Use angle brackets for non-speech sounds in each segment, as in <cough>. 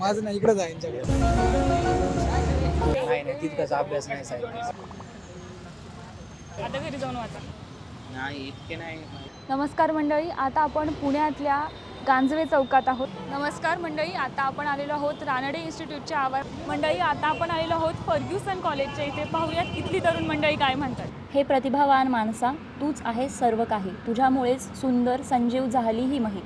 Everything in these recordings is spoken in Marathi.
माझं नाही इकडंच आहे यांच्याकडे. नाही नाही तितकाच अभ्यास नाही साहित्याचा आता घरी जाऊन वाचा. नाही इतके नाही. नमस्कार मंडळी आता आपण पुण्यातल्या गांजवे चौकात आहोत. नमस्कार मंडळी आता आपण आलेलो आहोत रानडे इन्स्टिट्यूटच्या आवार मंडळी आता आपण आलेलो आहोत फर्ग्युसन कॉलेजच्या इथे. पाहूयात कितली तरुण मंडळी काय म्हणतात. हे प्रतिभावान माणसा तूच आहे सर्व काही तुझ्यामुळेच सुंदर संजीव झाली ही मही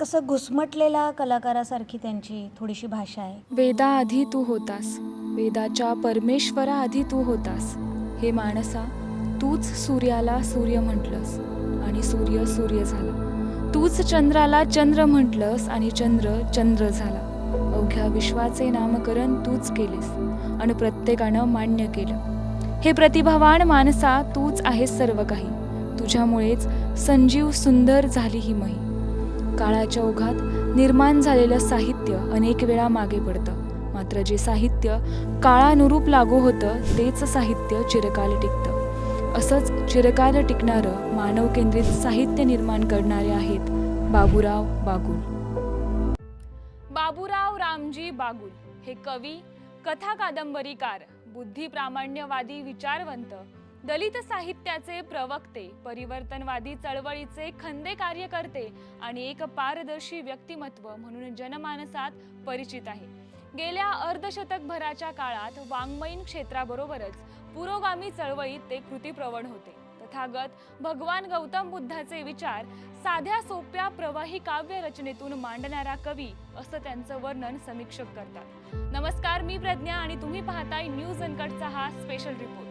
कसं घुसमटलेल्या कलाकारासारखी त्यांची थोडीशी भाषा आहे? वेदा आधी तू होतास. वेदाच्या परमेश्वरा आधी तू होतास. हे माणसा तूच सूर्याला सूर्य म्हटलंस आणि सूर्य सूर्य झाला. तूच चंद्राला चंद्र म्हटलंस आणि चंद्र चंद्र झाला. अवघ्या विश्वाचे नामकरण तूच केलेस आणि प्रत्येकानं मान्य केलं. हे प्रतिभावान माणसा तूच आहेस सर्व काही तुझ्यामुळेच संजीव सुंदर झाली ही मही. काळाच्या ओघात निर्माण झालेलं साहित्य अनेक वेळा मागे पडतं. मात्र जे साहित्य काळानुरूप लागू होतं तेच साहित्य चिरकाल टिकतं. असंच चिरकाल टिकणारं मानव केंद्रित साहित्य निर्माण करणारे आहेत बाबूराव बागुल. बाबूराव रामजी बागुल हे कवी कथा कादंबरीकार बुद्धी प्रामाण्यवादी विचारवंत दलित साहित्याचे प्रवक्ते परिवर्तनवादी चळवळीचे खंदे कार्यकर्ते आणि एक पारदर्शी व्यक्तिमत्व म्हणून जनमानसात परिचित आहे. गेल्या अर्धशतकभराच्या काळात वाङ्मयीन क्षेत्राबरोबरच पुरोगामी चळवळीत ते कृतीप्रवण होते. तथागत भगवान गौतम बुद्धाचे विचार साध्या सोप्या प्रवाही काव्य रचनेतून मांडणारा कवी असं त्यांचं वर्णन समीक्षक करतात. नमस्कार मी प्रज्ञा आणि तुम्ही पाहताय न्यूज अनकटचा हा स्पेशल रिपोर्ट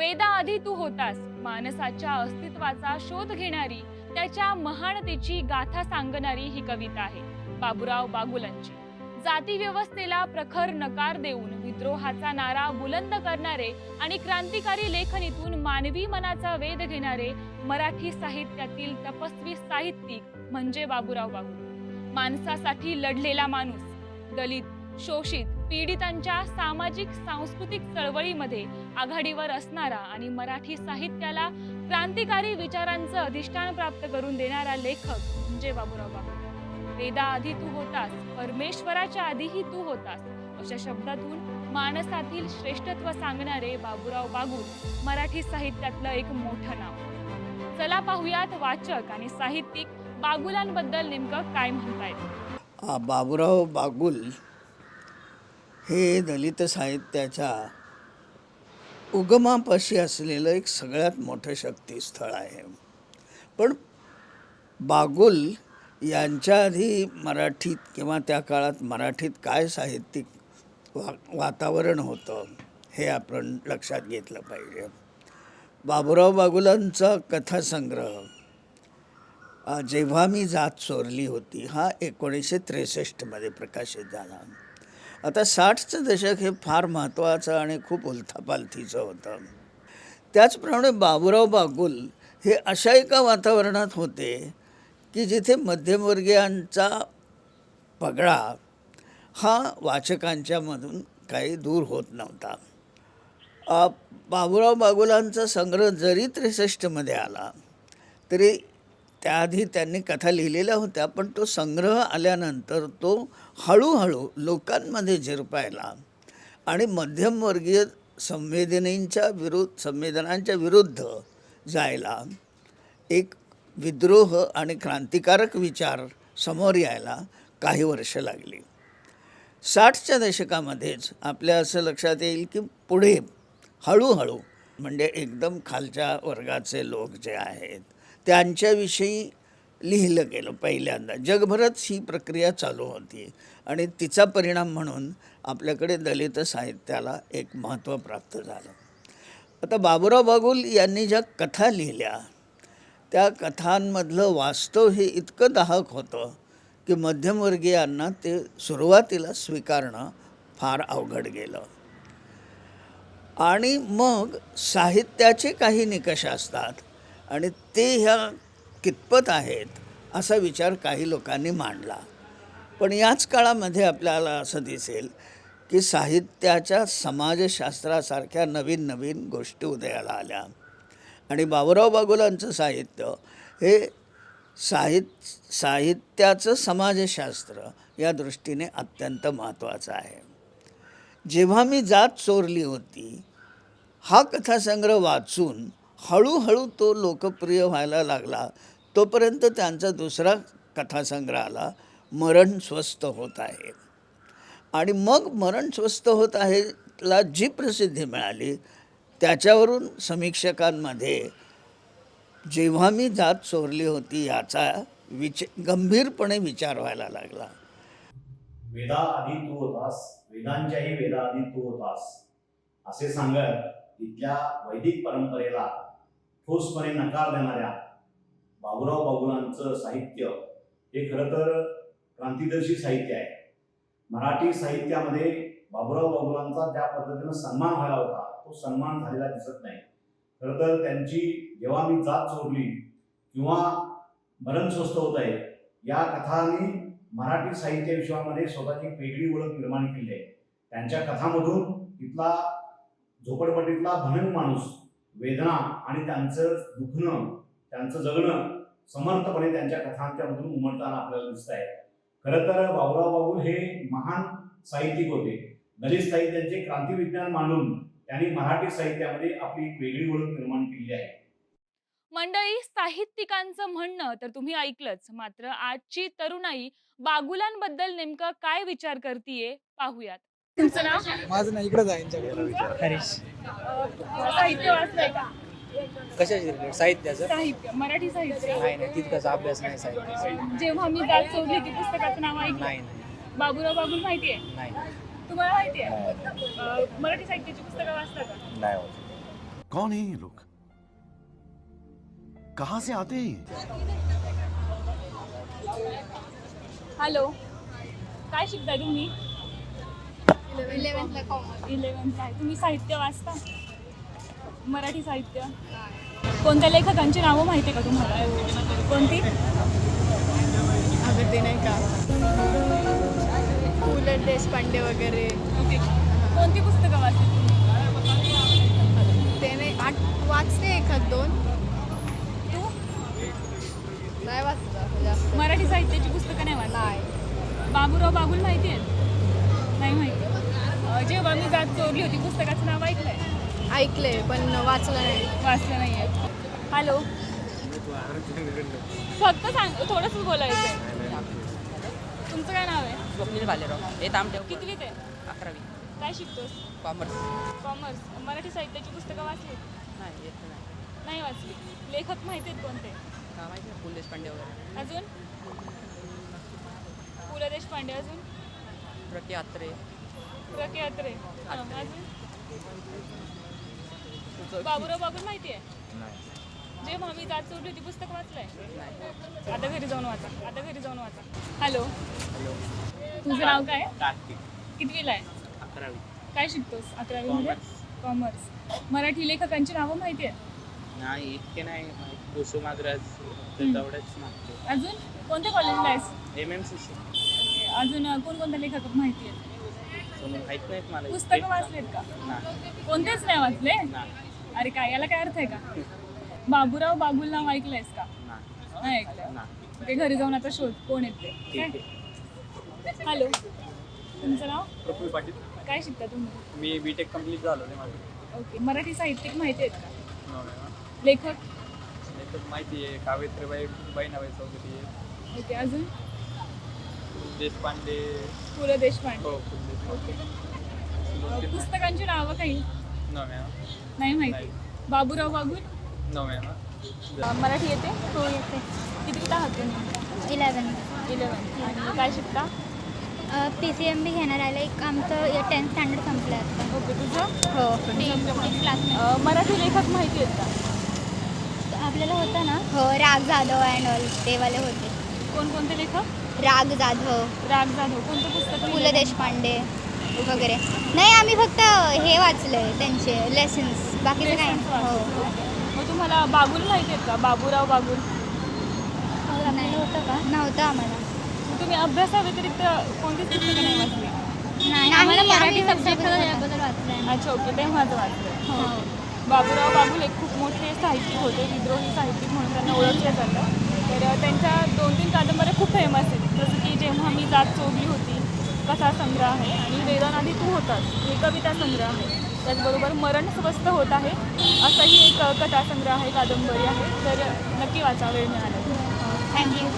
वेदाआधी तू होतास. माणसाच्या अस्तित्वाचा शोध घेणारी त्याच्या महानतेची गाथा सांगणारी ही कविता आहे बाबुराव बागुलांची. जाती व्यवस्थेला प्रखर नकार देऊन विद्रोहाचा नारा बुलंद करणारे आणि क्रांतिकारी लेखनीतून मानवी मनाचा वेध घेणारे मराठी साहित्यातील तपस्वी साहित्यिक म्हणजे बाबुराव बागुल. माणसासाठी लढलेला माणूस दलित शोषित पीडितांच्या सामाजिक सांस्कृतिक चळवळीमध्ये आघाडीवर असणारा आणि मराठी साहित्याला क्रांतिकारी विचारांचं अधिष्ठान प्राप्त करून देणारा लेखक म्हणजे बाबूराव एदा आधी तू होतास परमेश्वराच्या आधीही तू होतास अशा शब्दातून मानसातील श्रेष्ठत्व सांगणारे बाबूराव बागू मराठी साहित्यातलं एक मोठं नाव. चला पाहुयात वाचक आणि साहित्यिक बागुलांबद्दल नेमकं काय म्हणतायत. बाबूराव बाबुराव बागुल हे दलित साहित्याच्या उगमापाशी असलेलं एक सगळ्यात मोठं शक्तीस्थळ आहे. पण बागुल यांच्या आधी मराठीत किंवा त्या काळात मराठीत काय साहित्यिक वा वातावरण होतं हे आपण लक्षात घेतलं पाहिजे. बाबुराव बागुलांचा कथासंग्रह जेव्हा मी जात चोरली होती हा एकोणीसशे त्रेसष्टमध्ये प्रकाशित झाला. आता साठचं दशक हे फार महत्त्वाचं आणि खूप उलथापालथीचं होतं. त्याचप्रमाणे बाबुराव बागुल हे अशा एका वातावरणात होते की जिथे मध्यमवर्गीयांचा पगडा हा वाचकांच्यामधून काही दूर होत नव्हता. बाबुराव बागुलांचा संग्रह जरी त्रेसष्टमध्ये आला तरी त्याआधी त्यांनी कथा लिहिलेल्या होत्या पण तो संग्रह आल्यानंतर तो हळूहळू लोकांमध्ये झिरपायला आणि मध्यमवर्गीय संवेदनेच्या विरुद्ध संवेदनांच्या विरुद्ध जायला एक विद्रोह आणि क्रांतिकारक विचार समोर यायला काही वर्ष लागली. साठच्या दशकामध्येच आपल्या असं लक्षात येईल की पुढे हळूहळू म्हणजे एकदम खालच्या वर्गाचे लोक जे आहेत त्यांच्याविषयी लिहिलं गेलं पहिल्यांदा. जगभरात ही प्रक्रिया चालू होती आणि तिचा परिणाम म्हणून आपल्याकडे दलित साहित्याला एक महत्त्व प्राप्त झालं. आता बाबुराव बागुल यांनी ज्या कथा लिहिल्या त्या कथांमधलं वास्तव हे इतकं दाहक होतं की मध्यमवर्गीयांना ते सुरुवातीला स्वीकारणं फार अवघड गेलं. आणि मग साहित्याचे काही निकष असतात आणि ते ह्या कितपत आहेत असा विचार काही लोकांनी मांडला. पण याच काळामध्ये आपल्याला असं दिसेल की साहित्याच्या समाजशास्त्रासारख्या नवीन नवीन गोष्टी उदयाला आल्या. आणि बाबुराव बागुलांचं साहित्य हे साहित्य साहित्याचं समाजशास्त्र या दृष्टीने अत्यंत महत्त्वाचं आहे. जेव्हा मी जात चोरली होती हा कथासंग्रह वाचून हळूहळू तो लोकप्रिय व्हायला लागला. तोपर्यंत त्यांचा दुसरा कथासंग्रह आला मरण स्वस्त होत आहे. आणि मग मरण स्वस्त होत आहे ला जी प्रसिद्धी मिळाली त्याच्यावरून समीक्षकांमध्ये जेव्हा मी जात चोरली होती याचा विच गंभीरपणे विचार व्हायला लागला. वेदा आधी तू होतास वेदांच्याही वेदा आधी तू होतास असे सांगत इथल्या वैदिक परंपरेला ठोसपणे नकार देणाऱ्या बाबुराव बाबुलांचं साहित्य हे खरं तर क्रांतिदर्शी साहित्य आहे. मराठी साहित्यामध्ये बाबुराव बाबुलांचा त्या पद्धतीनं सन्मान व्हायला होता. तो सन्मान झालेला दिसत नाही. खरं तर त्यांची जेव्हा मी जात चोरली किंवा मरण स्वस्त होत आहे या कथांनी मराठी साहित्य विश्वामध्ये स्वतःची वेगळी ओळख निर्माण केली आहे. त्यांच्या कथामधून इथला झोपडपट्टीतला भनक माणूस वेदना आणि त्यांचं दुखणं त्यांचं जगणं समर्थपणे त्यांच्या कथांच्यामधून उमटताना आपल्याला दिसत आहे. खरं तर बाबुराव बाबुल हे महान साहित्यिक होते. दलित साहित्याचे क्रांतिविज्ञान मांडून त्यांनी मराठी साहित्यामध्ये आपली एक वेगळी ओळख निर्माण केली आहे. मंडळी साहित्यिकांचं म्हणणं तर तुम्ही ऐकलंच. मात्र आजची तरुणाई बागुलांबद्दल नेमकं काय विचार करतीये पाहूयात. तुमचं नाव? माझं नाही इकडे जाईन हरीश. साहित्य वाचलंय का? कशाचे रिलेटेड? साहित्याचं? साहित्य मराठी साहित्य. नाही नाही तितकाचा अभ्यास नाही साहित्याचा. जेव्हा मी जात चोरली ती पुस्तकाचं नाव ऐकलं? नाही नाही. बाबुराव बागुल माहितीये? नाही. तुम्हाला माहितीये? अं, मराठी साहित्याची पुस्तकं वाचता का? कौन है ये लोग? कहां से आते हैं ये? हॅलो. काय शिकताय तुम्ही? इलेव्हन्थला कॉमर्स आहे. तुम्ही साहित्य वाचता? मराठी साहित्य. कोणत्या लेखकांची नावं माहिती आहे का तुम्हाला? कोणती? अगं ते नाही का? पु ल देशपांडे वगैरे. ओके. कोणती पुस्तकं वाचली तुम्ही? ते नाही आठ वाचते एखाद दोन. तू? नाही वाचत मराठी साहित्याची पुस्तकं नाही नाही. बाबूराव बागुल माहिती आहे नाही माहिती. जेव्हा मी जात चोरली होती पुस्तकाचं नाव ऐकलंय? ऐकले पण वाचलं नाही. वाचलं नाही आहे हॅलो? फक्त सांग थोडंच बोलायचं आहे तुमचं काय नाव आहे? स्वप्नील भालेराव. हे तामदेव कितवीत आहे? अकरावी. काय शिकतोस? कॉमर्स. कॉमर्स. मराठी साहित्याची पुस्तकं वाचली? नाही येत नाही. नाही वाचली. लेखक माहिती आहेत कोणते? का माहिती आहे पु ल देशपांडे वगैरे. अजून? पु ल देशपांडे अजून? प्रति आत्रे प्रके अत्रे हां, अजून? बाबुराव बाबूल माहिती आहे जे मी जात चोरली होती पुस्तक वाचलंय? आता घरी जाऊन वाचा. आता घरी जाऊन वाचा. हॅलो. तुझं नाव काय? कितवीला आहे? अकरावी. काय शिकतोस? अकरावीमध्ये कॉमर्स. मराठी लेखकांची नावं माहिती आहे नाही इतके नाही. कुसुमाग्रज तेवढेच मागतो अजून? कोणत्या कॉलेजला आहेस? M M C C. अजून अं, कोणकोणते लेखक माहिती आहेत माहीत नाहीत मला पुस्तकं वाचलेत का? नाही कोणतेच नाही वाचले? नाही अरे काय याला काय अर्थ आहे का? बाबूराव बाबुल नाव ऐकलंयस का? नाही नाही ऐकलं नाही ते घरी जाऊन आता शोध कोण आहेत ते? ठीक काय? आहे हॅलो. तुमचं नाव? प्रफुल पाटील. काय शिकता तुम्ही? मी बी टेक कंप्लीट झालो माझं. ओके. मराठी साहित्यिक माहिती आहेत का? नाव आहे ना. लेखक? लेखक माहिती आहे. कावेत्रीबाई बहिणाबाई चौधरी आहे. ओके अजून? देशपांडे. पु ल देशपांडे. हो फुल देशपांडे. ओके. अं, पुस्तकांची नावं काही? नाही माहिती. बाबूराव बागुल? अं, मराठी येते? हो येते. किती आहात तुम्ही इलेवन इलेवन आणि काय शिकता? पी सी एम बी घेणार आहे. एक आमचं टेन्थ स्टँडर्ड संपलं आता. ओके तुझं? हो. क्लास अं, मराठी लेखक माहिती आहेत का? आपल्याला होतं ना? हो राग जाधव अँड ऑल ते वाले होते. कोणकोणते लेखक? राग जाधव. राग जाधव. कोणतं पुस्तक पु ल देशपांडे वगैरे. नाही आम्ही फक्त हे वाचलंय त्यांचे लेसन्स बाकीचं काय? नाही. हो. मग तुम्हाला बागुल माहिती आहेत का? बाबूराव बागुल नाही. होतं का? नव्हतं आम्हाला. मग तुम्ही अभ्यासाव्यतिरिक्त कोणतीच पुस्तकं नाही वाचली? नाही आम्हाला मराठी सब्जेक्ट याबद्दल वाचलंय. अच्छा ओके. तेव्हाच वाचलं हो. बाबूराव बागुल एक खूप मोठे साहित्यिक होते. विद्रोही साहित्यिक म्हणून त्यांना ओळखलं जातं. तर त्यांच्या दोन तीन कादंबऱ्या खूप फेमस आहेत. जसं की जेव्हा मी जात चोगली होती कथा संग्रह आहे आणि वेदनादी तू होतास हे कविता संग्रह आहे. त्याचबरोबर मरण स्वस्त होत आहे असंही एक कथा संग्रह आहे कादंबरी आहे. तर नक्की वाचा वेळ मिळाला. थँक्यू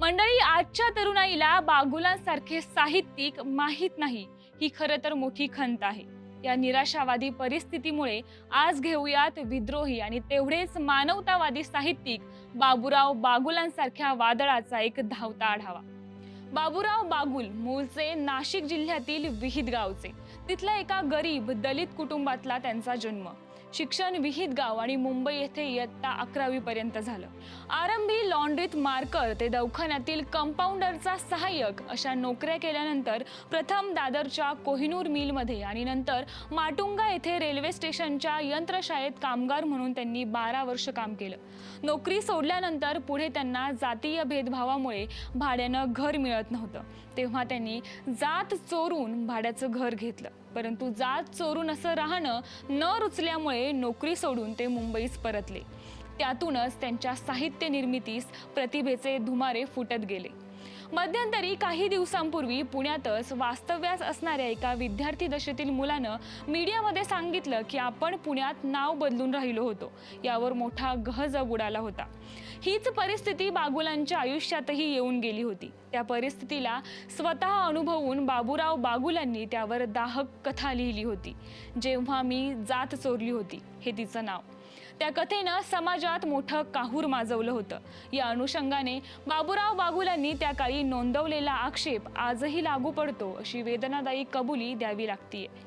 मंडळी आजच्या तरुणाईला बागुलांसारखे साहित्यिक माहीत नाही. ही खरं तर मोठी खंत आहे. या निराशावादी परिस्थितीमुळे आज घेऊयात विद्रोही आणि तेवढेच मानवतावादी साहित्यिक बाबूराव बागुलांसारख्या वादळाचा एक धावता आढावा. बाबूराव बागुल मूळचे नाशिक जिल्ह्यातील विहित गावचे तिथल्या एका गरीब दलित कुटुंबातला त्यांचा जन्म. शिक्षण विहित गाव आणि मुंबई येथे इयत्ता अकरावी पर्यंत झालं. आरंभी लॉन्ड्रीत मार्कर ते दवाखान्यातील कंपाऊंडरचा सहाय्यक अशा नोकऱ्या केल्यानंतर प्रथम दादरच्या कोहिनूर मिलमध्ये आणि नंतर माटुंगा येथे रेल्वे स्टेशनच्या यंत्रशाळेत कामगार म्हणून त्यांनी बारा वर्ष काम केलं. नोकरी सोडल्यानंतर पुढे त्यांना जातीय भेदभावामुळे भाड्यानं घर मिळत नव्हतं. तेव्हा त्यांनी जात चोरून भाड्याचं घर घेतलं. परंतु जात चोरून असं राहणं न रुचल्यामुळे नोकरी सोडून ते मुंबईस परतले. त्यातूनच त्यांच्या साहित्य निर्मितीस प्रतिभेचे धुमारे फुटत गेले. मध्यंतरी काही दिवसांपूर्वी पुण्यातच वास्तव्यास असणाऱ्या एका विद्यार्थी दशेतील मुलानं मीडियामध्ये सांगितलं की आपण पुण्यात नाव बदलून राहिलो होतो. यावर मोठा गहजब उडाला होता. हीच परिस्थिती बागुलांच्या आयुष्यातही येऊन गेली होती. त्या परिस्थितीला स्वतः अनुभवून बाबूराव बागुलांनी त्यावर दाहक कथा लिहिली होती. जेव्हा मी जात चोरली होती हे तिचं नाव. त्या कथेनं समाजात मोठं काहूर माजवलं होतं. या अनुषंगाने बाबूराव बागुलांनी त्या काळी नोंदवलेला आक्षेप आजही लागू पडतो अशी वेदनादायी कबुली द्यावी लागतीये.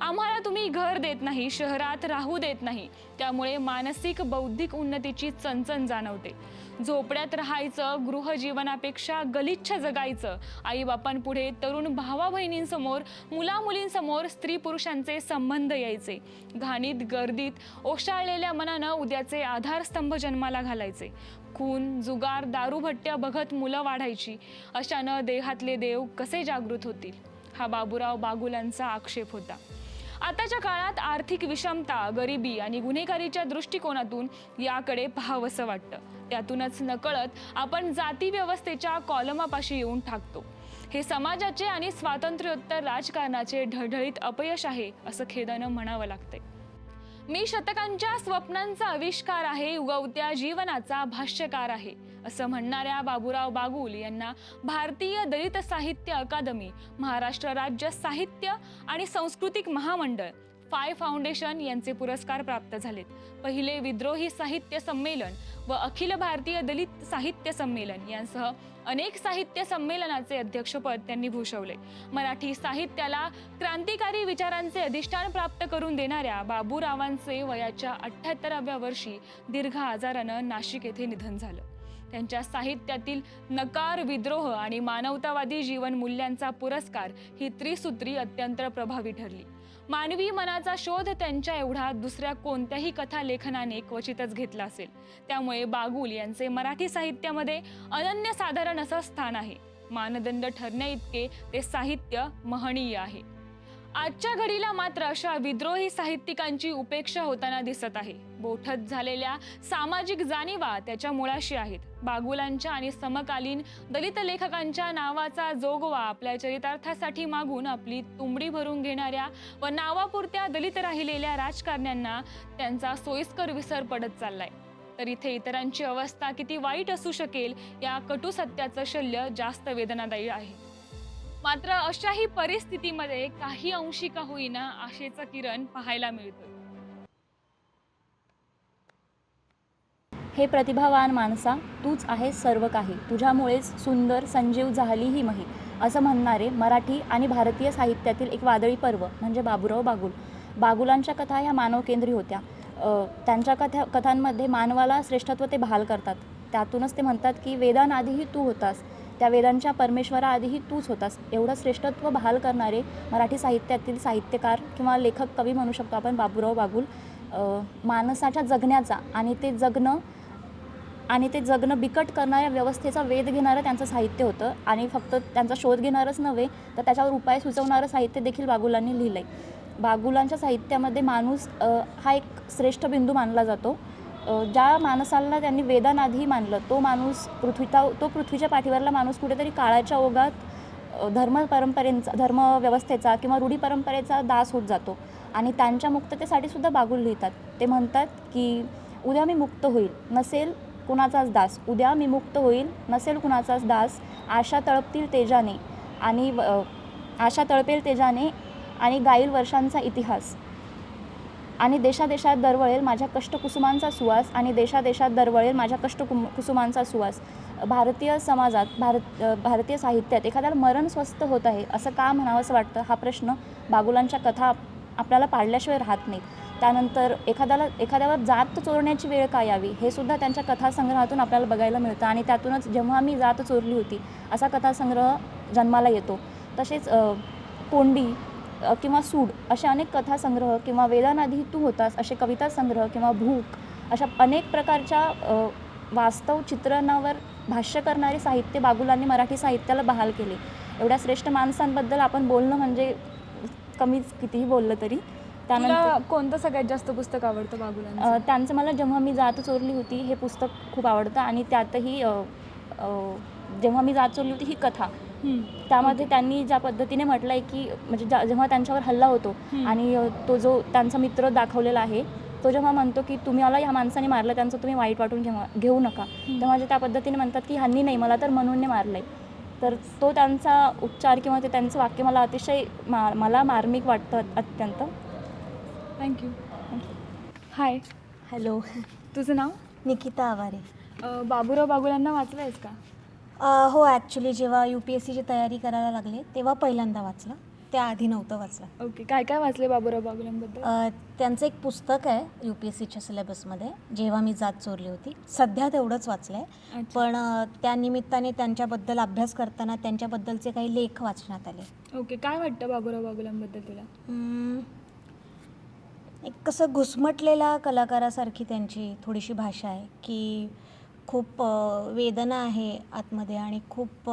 आम्हाला तुम्ही घर देत नाही शहरात राहू देत नाही. त्यामुळे मानसिक बौद्धिक उन्नतीची चणचण जाणवते. झोपड्यात राहायचं गृहजीवनापेक्षा गलिच्छ जगायचं. आईबापांपुढे तरुण भावा बहिणींसमोर मुलामुलींसमोर स्त्री पुरुषांचे संबंध यायचे. घाणीत गर्दीत ओशाळलेल्या मनानं उद्याचे आधारस्तंभ जन्माला घालायचे. खून जुगार दारूभट्ट्या बघत मुलं वाढायची. अशानं देहातले देव कसे जागृत होतील? हा बाबूराव बागुलांचा आक्षेप होता. आताच्या काळात आर्थिक विषमता गरिबी आणि गुन्हेगारीच्या दृष्टिकोनातून याकडे पाहावंसं वाटतं. त्यातूनच नकळत आपण जाती व्यवस्थेच्या कॉलमापाशी येऊन ठाकतो. हे समाजाचे आणि स्वातंत्र्योत्तर राजकारणाचे ढळढळीत अपयश आहे असं खेदानं म्हणावं लागतंय. मी शतकांच्या स्वप्नांचा आविष्कार आहे उगवत्या जीवनाचा भाष्यकार आहे. असं म्हणणाऱ्या बाबूराव बागुल यांना भारतीय दलित साहित्य अकादमी महाराष्ट्र राज्य साहित्य आणि सांस्कृतिक महामंडळ फाय फाउंडेशन यांचे पुरस्कार प्राप्त झालेत. पहिले विद्रोही साहित्य संमेलन व अखिल भारतीय दलित साहित्य संमेलन यांसह अनेक साहित्य संमेलनाचे अध्यक्षपद त्यांनी भूषवले. मराठी साहित्याला क्रांतिकारी विचारांचे अधिष्ठान प्राप्त करून देणाऱ्या बाबूरावांचे वयाच्या अठ्ठ्याहत्तराव्या वर्षी दीर्घ आजारानं नाशिक येथे निधन झालं. त्यांच्या साहित्यातील नकार विद्रोह आणि मानवतावादी जीवन मूल्यांचा पुरस्कार ही त्रिसूत्री अत्यंत प्रभावी ठरली. मानवी मनाचा शोध त्यांच्या एवढा दुसऱ्या कोणत्याही कथा लेखनाने क्वचितच घेतला असेल. त्यामुळे बागुल यांचे मराठी साहित्यामध्ये अनन्यसाधारण असं स्थान आहे. मानदंड ठरण्या इतके ते साहित्य महनीय आहे. आजच्या घडीला मात्र अशा विद्रोही साहित्यिकांची उपेक्षा होताना दिसत आहे. बोठत झालेल्या सामाजिक जाणीवा त्याच्या मुळाशी आहेत. बागुलांच्या आणि समकालीन दलित लेखकांच्या नावाचा जोगवा आपल्या चरितार्थासाठी मागून आपली तुंबडी भरून घेणाऱ्या व नावापुरत्या दलित राहिलेल्या राजकारण्यांना त्यांचा सोयीस्कर विसर पडत चाललाय. तर इथे इतरांची अवस्था किती वाईट असू शकेल या कटू सत्याचं शल्य जास्त वेदनादायी आहे. मात्र अशाही परिस्थितीमध्ये काही अंशी का होईना आशेचं किरण पाहायला मिळतं. हे प्रतिभावान माणसा तूच आहेस सर्व काही. तुझ्यामुळेच सुंदर संजीव झाली ही मही असं म्हणणारे मराठी आणि भारतीय साहित्यातील एक वादळी पर्व म्हणजे बाबुराव बागुल. बागुलांच्या कथा ह्या मानवकेंद्री होत्या. त्यांच्या कथा कथांमध्ये मानवाला श्रेष्ठत्व ते बहाल करतात. त्यातूनच ते म्हणतात की वेदांआधीही तू होतास. त्या वेदांच्या परमेश्वराआधीही तूच होतास. एवढं श्रेष्ठत्व बहाल करणारे मराठी साहित्यातील साहित्यकार किंवा लेखक कवी म्हणू शकतो आपण बाबुराव बागुल. माणसाच्या जगण्याचा आणि ते जगणं आणि ते जगणं बिकट करणाऱ्या व्यवस्थेचा वेध घेणारं त्यांचं साहित्य होतं. आणि फक्त त्यांचा शोध घेणारच नव्हे तर त्याच्यावर उपाय सुचवणारं साहित्य देखील बागुलांनी लिहिलं आहे बागुलांच्या साहित्यामध्ये माणूस हा एक श्रेष्ठ बिंदू मानला जातो. ज्या माणसाला त्यांनी वेदानाधी मानलं तो माणूस पृथ्वीचा तो पृथ्वीच्या पाठीवरला माणूस कुठेतरी काळाच्या ओघात धर्म परंपरेंचा धर्मव्यवस्थेचा किंवा रूढी परंपरेचा दास होत जातो. आणि त्यांच्या मुक्ततेसाठी सुद्धा बागुल लिहितात. ते म्हणतात की उद्या मी मुक्त होईल. नसेल कुणाचाच दास. उद्या मी मुक्त होईल नसेल कुणाचाच दास. आशा तळपतील तेजाने आणि व- आशा तळपेल तेजाने आणि गाईल वर्षांचा इतिहास. आणि देशादेशात दरवळेल माझ्या कष्टकुसुमांचा सुवास आणि देशादेशात दरवळेल माझ्या कष्टकुम कुसुमांचा सुवास. भारतीय समाजात भारत भारतीय साहित्यात एखाद्याला मरण स्वस्थ होत आहे असं का म्हणावं असं वाटतं? हा प्रश्न बागुलांच्या कथा आपल्याला पाडल्याशिवाय राहत नाही त्यानंतर एखाद्याला एखाद्यावर जात चोरण्याची वेळ का यावी? हे सुद्धा त्यांच्या कथासंग्रहातून आपल्याला बघायला मिळतं आणि त्यातूनच जेव्हा मी जात चोरली होती असा कथासंग्रह जन्माला येतो. तसेच कोंडी किंवा सूड असे अनेक कथासंग्रह किंवा वेदानाधी तू होतास असे कविता संग्रह किंवा भूक अशा अनेक प्रकारच्या वास्तव चित्रणावर भाष्य करणारे साहित्य बागुलांनी मराठी साहित्याला बहाल केले. एवढ्या श्रेष्ठ माणसांबद्दल आपण बोलणं म्हणजे कमीच कितीही बोललं तरी त्यानंतर कोणतं सगळ्यात जास्त पुस्तक आवडतं अ, बागुलांचं त्यांचं मला जेव्हा मी जात चोरली होती हे पुस्तक खूप आवडतं आणि त्यातही अ, अ, जेव्हा मी जात चोरली होती ही कथा. त्यामध्ये त्यांनी ज्या पद्धतीने म्हटलं आहे की म्हणजे ज्या- जेव्हा त्यांच्यावर हल्ला होतो. आणि अ, तो जो त्यांचा मित्र दाखवलेला आहे तो जेव्हा म्हणतो की तुम्ही मला ह्या माणसाने मारलं त्यांचं तुम्ही वाईट वाटून घेऊ घेऊ नका. तेव्हा जे त्या पद्धतीने म्हणतात की ह्यांनी नाही मला तर म्हणून मारलं आहे तर तो त्यांचा उच्चार किंवा ते त्यांचं वाक्य मला अतिशय मा मला मार्मिक वाटतं अत्यंत. थँक्यू हाय हॅलो तुझं नाव? निकिता आवारे. अ, बाबूराव बागुलांना वाचलं आहेस का? अ, हो ॲक्च्युली जेव्हा यू पी एस सीची तयारी करायला लागले तेव्हा पहिल्यांदा वाचलं. त्याआधी नव्हतं वाचलं. ओके काय काय वाचले बाबूराव बागुलांबद्दल? अ, त्यांचं एक पुस्तक आहे यू पी एस सीच्या सिलेबसमध्ये जेव्हा मी जात चोरली होती. सध्या तेवढंच वाचलं आहे अच्छा. पण अ, त्या निमित्ताने त्यांच्याबद्दल अभ्यास करताना त्यांच्याबद्दलचे काही लेख वाचण्यात आले. ओके काय वाटतं बाबूराव बागुलांबद्दल तुला? एक कसं घुसमटलेला कलाकारासारखी त्यांची थोडीशी भाषा आहे की खूप वेदना आहे आतमध्ये आणि खूप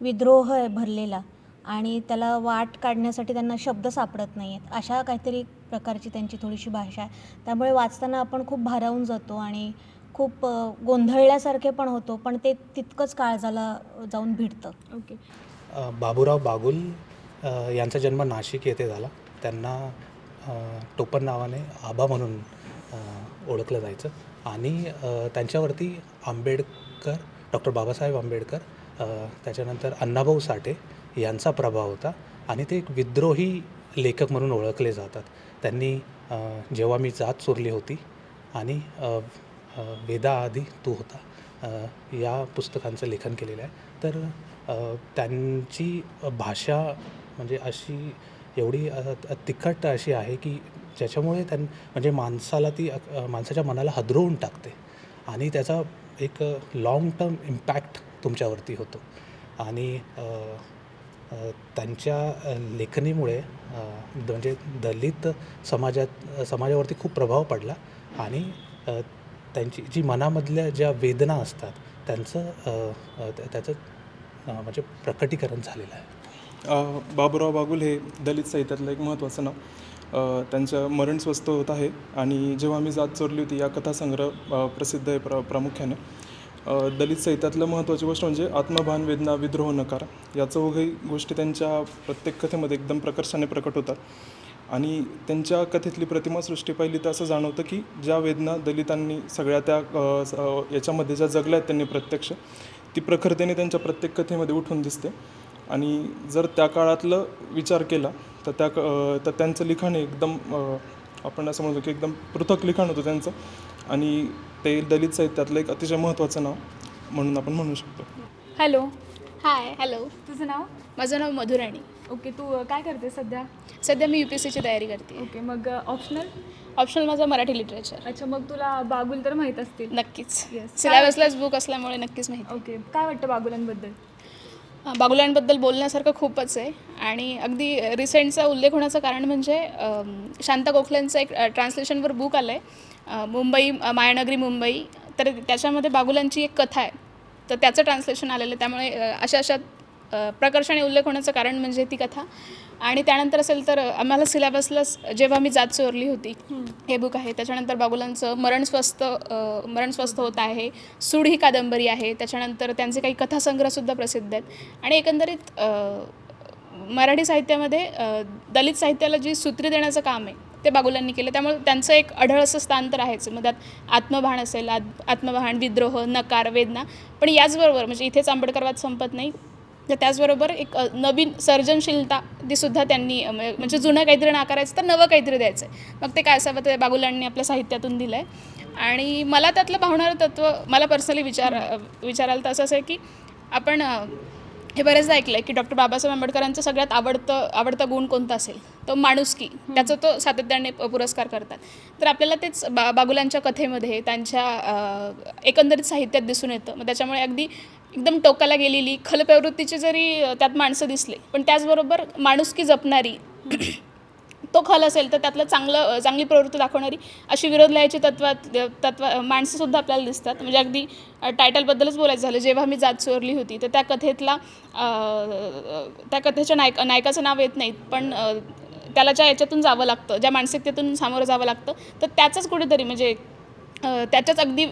विद्रोह आहे भरलेला आणि त्याला वाट काढण्यासाठी त्यांना शब्द सापडत नाही आहेत अशा काहीतरी प्रकारची त्यांची थोडीशी भाषा आहे. त्यामुळे वाचताना आपण खूप भारावून जातो आणि खूप गोंधळल्यासारखे पण होतो पण ते तितकंच काळजाला जाऊन भिडतं. ओके. अ, बाबूराव बागुल यांचा जन्म नाशिक येथे झाला. त्यांना टोपण नावाने आबा म्हणून ओळखलं जायचं. आणि त्यांच्यावरती आंबेडकर डॉक्टर बाबासाहेब आंबेडकर त्याच्यानंतर अण्णाभाऊ साठे यांचा प्रभाव होता. आणि ते एक विद्रोही लेखक म्हणून ओळखले जातात. त्यांनी जेव्हा मी जात चोरली होती आणि वेदा आधी तू होता या पुस्तकांचं लेखन केलेलं आहे. तर त्यांची भाषा म्हणजे अशी एवढी तिखट अशी आहे की ज्याच्यामुळे त्यां म्हणजे माणसाला ती माणसाच्या मनाला हदरवून टाकते. आणि त्याचा एक लाँग टर्म इम्पॅक्ट तुमच्यावरती होतो. आणि त्यांच्या लेखनीमुळे लेखणीमुळे म्हणजे दलित समाजात समाजावरती खूप प्रभाव पडला. आणि त्यांची जी मनामधल्या ज्या वेदना असतात त्यांचं त्याचं म्हणजे प्रकटीकरण झालेलं आहे. बाबूराव बागुल हे दलित साहित्यातलं एक महत्त्वाचं नाव. त्यांचं मरण स्वस्त होत आहे आणि जेव्हा मी जात चोरली होती या कथासंग्रह प्रसिद्ध आहे प्र प्रामुख्याने. दलित साहित्यातलं महत्त्वाची गोष्ट म्हणजे आत्मभान वेदना विद्रोह नकार या चौघही गोष्टी त्यांच्या प्रत्येक कथेमध्ये एकदम प्रकर्षाने प्रकट होतात. आणि त्यांच्या कथेतली प्रतिमासृष्टी पाहिली तर असं जाणवतं की ज्या वेदना दलितांनी सगळ्या त्या याच्यामध्ये ज्या जगल्या आहेत त्यांनी प्रत्यक्ष ती प्रखरतेने त्यांच्या प्रत्येक कथेमध्ये उठून दिसते. आणि जर त्या काळातलं विचार केला तर त्या क- तर त्यांचं लिखाण एकदम आपण असं म्हणतो की एकदम पृथक लिखाण होतं त्यांचं. आणि ते दलित साहित्यातलं एक अतिशय महत्त्वाचं नाव म्हणून आपण म्हणू शकतो. हॅलो. Hi hello. तुझं नाव? माझं नाव मधुराणी. ओके तू अ, काय करते सध्या? सध्या मी यू पी एस सीची तयारी करते. ओके मग ऑप्शनल ऑप्शनल माझं मराठी लिटरेचर अच्छा मग तुला बागुल तर माहीत असतील? नक्कीच. Yes. सिलेबसलाच बुक असल्यामुळे नक्कीच माहिती. ओके काय वाटतं बागुलांबद्दल? बागुलांबद्दल बोलण्यासारखं खूपच आहे. आणि अगदी रिसेंटचा उल्लेख होण्याचं कारण म्हणजे शांता गोखल्यांचं एक ट्रान्सलेशनवर बुक आलं आहे मुंबई मायानगरी मुंबई. तर त्याच्यामध्ये बागुलांची एक कथा आहे. तर त्याचं ट्रान्सलेशन आलेलं आहे. त्यामुळे अशा अशा प्रकर्षाने उल्लेख होण्याचं कारण म्हणजे ती कथा. आणि त्यानंतर असेल तर आम्हाला सिलेबसलाच जेव्हा मी जात चोरली होती हे बुक आहे. त्याच्यानंतर बागुलांचं मरण स्वस्त मरण स्वस्त होत आहे. सूड ही कादंबरी आहे. त्याच्यानंतर त्यांचे काही कथासंग्रहसुद्धा प्रसिद्ध आहेत. आणि एकंदरीत मराठी साहित्यामध्ये दलित साहित्याला जी सूत्री देण्याचं काम आहे ते बागुलांनी केलं. त्यामुळे त्यांचं एक अढळ असं स्थान तर आहेच. मग त्यात आत्मभान असेल आत आत्मभान विद्रोह नकार वेदना. पण याचबरोबर म्हणजे इथेच आंबेडकरवाद संपत नाही. तर त्याचबरोबर एक नवीन सर्जनशीलता ती सुद्धा त्यांनी म्हणजे, म्हणजे जुनं काहीतरी नाकारायचं तर नवं काहीतरी द्यायचं आहे मग ते काय असावं ते बागुलांनी आपल्या साहित्यातून दिलं आहे आणि मला त्यातलं भावणारं तत्त्व मला पर्सनली विचार विचाराल विचारायला तर असं असं आहे की आपण हे बरेचदा ऐकलं आहे की डॉक्टर बाबासाहेब आंबेडकरांचं सगळ्यात आवडतं आवडता गुण कोणता असेल? तो माणुसकी. त्याचा तो सातत्याने प- पुरस्कार करतात. तर आपल्याला तेच बा बागुलांच्या कथेमध्ये त्यांच्या एकंदरीत साहित्यात दिसून येतं. मग त्याच्यामुळे अगदी एकदम टोकाला गेलेली खलप्रवृत्तीची जरी त्यात माणसं दिसले पण त्याचबरोबर माणुसकी जपणारी <clears throat> तो खल असेल तर त्यातलं चांगलं चांगली प्रवृत्ती दाखवणारी अशी विरोध लिहायची तत्वात तत्व माणसंसुद्धा आपल्याला दिसतात. म्हणजे अगदी टायटलबद्दलच बोलायचं झालं. जेव्हा मी जात चोरली होती तर त्या कथेतला त्या कथेच्या नायक नायकाचं नाव येत नाहीत पण त्याला ज्या याच्यातून जावं लागतं ज्या मानसिकतेतून सामोरं जावं लागतं तर त्याचंच कुठेतरी म्हणजे त्याच्याच अगदी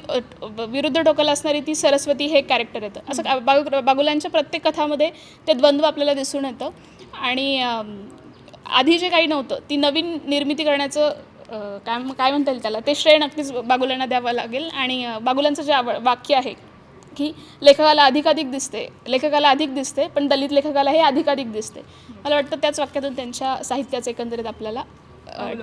विरुद्ध टोकाला असणारी ती सरस्वती हे कॅरेक्टर येतं. असं का- बागु बागुलांच्या प्रत्येक कथामध्ये ते द्वंद्व आपल्याला दिसून येतं. आणि आधी जे काही नव्हतं ती नवीन निर्मिती करण्याचं काय काय म्हणता येईल त्याला? ते श्रेय नक्कीच बागुलांना द्यावं लागेल. आणि बागुलांचं जे वाक्य आहे की लेखकाला अधिकाधिक दिसते लेखकाला अधिक दिसते पण दलित लेखकाला हे अधिकाधिक दिसते. मला वाटतं त्याच वाक्यातून त्यांच्या साहित्याचं एकंदरीत आपल्याला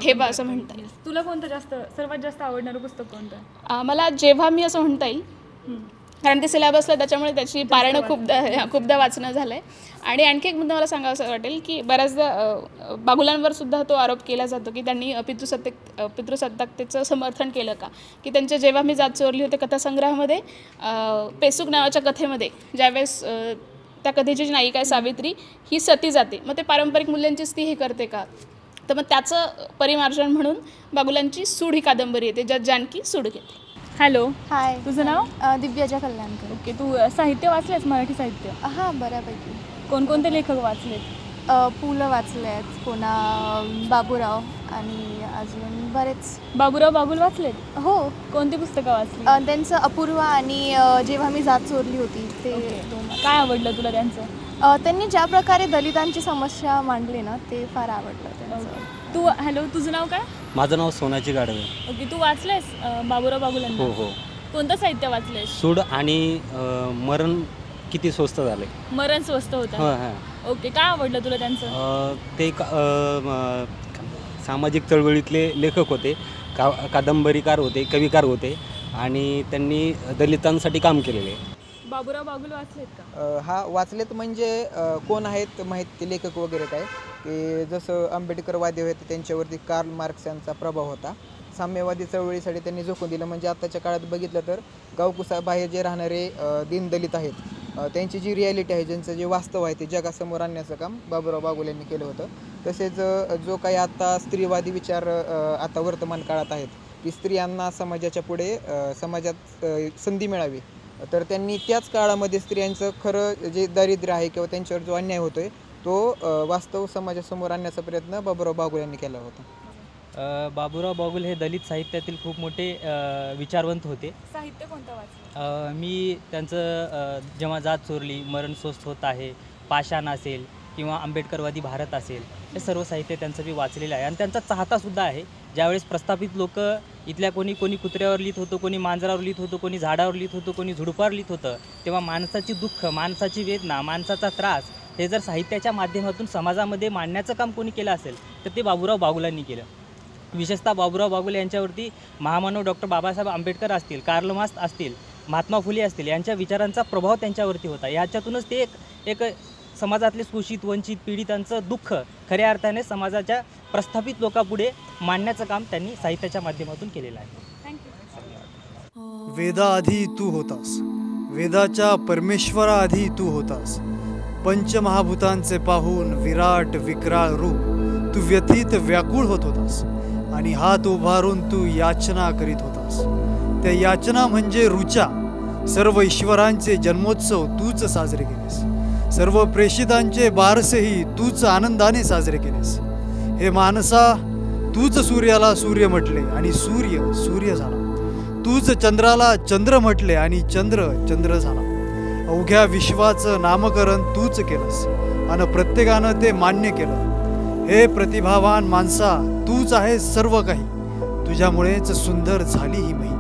ठेवा असं म्हणता येईल. तुला कोणतं जास्त सर्वात जास्त आवडणारं पुस्तक कोणतं? मला जेव्हा मी असं म्हणता येईल कारण ते सिलेबसला त्याच्यामुळे त्याची पारणं खूपदा खूपदा वाचणं झालं आहे आणि आणखी एक मुद्दा मला सांगावं असं वाटेल की बऱ्याचदा बागुलांवर सुद्धा तो आरोप केला जातो की त्यांनी पितृसत्तेक अ, पितृसत्ताकतेचं समर्थन केलं का? की त्यांच्या जेव्हा मी जात चोरली होते कथासंग्रहामध्ये पेसूक नावाच्या कथेमध्ये ज्यावेळेस त्या कथेची जी नायिका आहे सावित्री ही सती जाते. मग ते पारंपरिक मूल्यांचीच ती हे करते का? तर मग त्याचं परिमार्जन म्हणून बागुलांची सूड ही कादंबरी येते ज्यात जानकी सूड घेते. हॅलो. हाय. तुझं नाव? दिव्याजा कल्याणकर. ओके तू अ, साहित्य वाचलेस मराठी साहित्य? हां बऱ्यापैकी. कोणकोणते लेखक वाचलेत? अ, पु ल वाचले आहेत पुन्हा अ, बाबूराव आणि अजून बरेच. बाबूराव बागुल वाचलेत? हो. कोणती पुस्तकं वाचली? अ, त्यांचं अपूर्वा आणि अ, जेव्हा मी जात चोरली होती ते ओके. दोन काय आवडलं तुला त्यांचं? त्यांनी ज्या प्रकारे दलितांची समस्या मांडली ना ते फार आवडलं त्यांचं. तू हॅलो तुझं नाव काय? माझं नाव सोनाची गाडवे. ओके तू वाचलेस अ, बाबूराव बागुलांना हो हो. कोणतं साहित्य वाचलेस सूड आणि अ, मरण किती स्वस्त झाले. मरण स्वस्त हो होतं. हां ओके काय आवडलं तुला त्यांचं? अ, ते का- अ, म, सामाजिक चळवळीतले लेखक होते. का कादंबरीकार होते कविकार होते. आणि त्यांनी दलितांसाठी काम केलेले. बाबुराव बागुल वाचलेत का? अ, हा वाचलेत म्हणजे अ, कोण आहेत माहीत ते लेखक वगैरे काय? की जसं आंबेडकरवादी होते त्यांच्यावरती कार्ल मार्क्स यांचा प्रभाव होता. साम्यवादी चळवळीसाठी त्यांनी झोकून दिलं. म्हणजे आत्ताच्या काळात बघितलं तर गावकुसाबाहेर जे राहणारे अ, दीनदलित आहेत अ, त्यांची जी रियालिटी आहे ज्यांचं जे वास्तव आहे ते जगासमोर आणण्याचं काम बाबुराव बागुल यांनी केलं होतं. तसेच अ, जो काही आता स्त्रीवादी विचार अ, आता वर्तमान काळात आहेत की स्त्रियांना समाजाच्या पुढे अ, समाजात अ, संधी मिळावी तर त्यांनी त्याच काळामध्ये स्त्रियांचं खरं जे दारिद्र्य आहे किंवा त्यांच्यावर जो अन्याय होतोय तो अ, वास्तव समाजासमोर आणण्याचा प्रयत्न बाबूराव बागुल यांनी केला होता. बाबूराव बागुल हे दलित साहित्यातील खूप मोठे विचारवंत होते. साहित्य कोणतं वाचलं? मी त्यांचं जेव्हा जात चोरली मरण स्वस्त होत आहे पाषाण असेल किंवा आंबेडकरवादी भारत असेल हे सर्व साहित्य त्यांचं मी वाचलेलं आहे. आणि त्यांचा चाहतासुद्धा आहे. ज्यावेळेस प्रस्थापित लोक इथल्या कोणी कोणी कुत्र्यावर लिहित होतं कोणी मांजरावर लिहित होतं कोणी झाडावर लिहित होतं कोणी झुडपावर लिहित होतं तेव्हा माणसाची दुःख माणसाची वेदना माणसाचा त्रास हे जर साहित्याच्या माध्यमातून समाजामध्ये मांडण्याचं काम कोणी केलं असेल तर ते बाबूराव बागुलांनी केलं. विशेषतः बाबूराव बागुल यांच्यावरती महामानव डॉक्टर बाबासाहेब आंबेडकर असतील कार्ल असतील महात्मा फुले असतील यांच्या विचारांचा प्रभाव त्यांच्यावरती होता. याच्यातूनच ते एक एक समाजातले शोषित वंचित पीडितांचं दुःख खऱ्या अर्थाने समाजाच्या प्रस्थापित लोकापुढे मांडण्याचं काम त्यांनी साहित्याच्या माध्यमातून केलेलं आहे. वेदा वेदाआधी तू होतास. वेदाच्या परमेश्वराआधी तू होतास. पंचमहाभूतांचे पाहून विराट विक्राळ रूप तू व्यथित व्याकुळ होत होतास. आणि हात उभारून तू याचना करीत होतास. त्या याचना म्हणजे रुचा सर्व ईश्वरांचे जन्मोत्सव तूच साजरे केलेस. सर्व प्रेषितांचे बारसेही तूच आनंदाने साजरे केलेस. हे माणसा तूच सूर्याला सूर्य म्हटले आणि सूर्य सूर्य झाला. तूच चंद्राला चंद्र म्हटले आणि चंद्र चंद्र झाला. अवघ्या विश्वाचं नामकरण तूच केलंस आणि प्रत्येकानं ते मान्य केलं. हे प्रतिभावान माणसा तूच आहे सर्व काही तुझ्यामुळेच सुंदर झाली ही मही.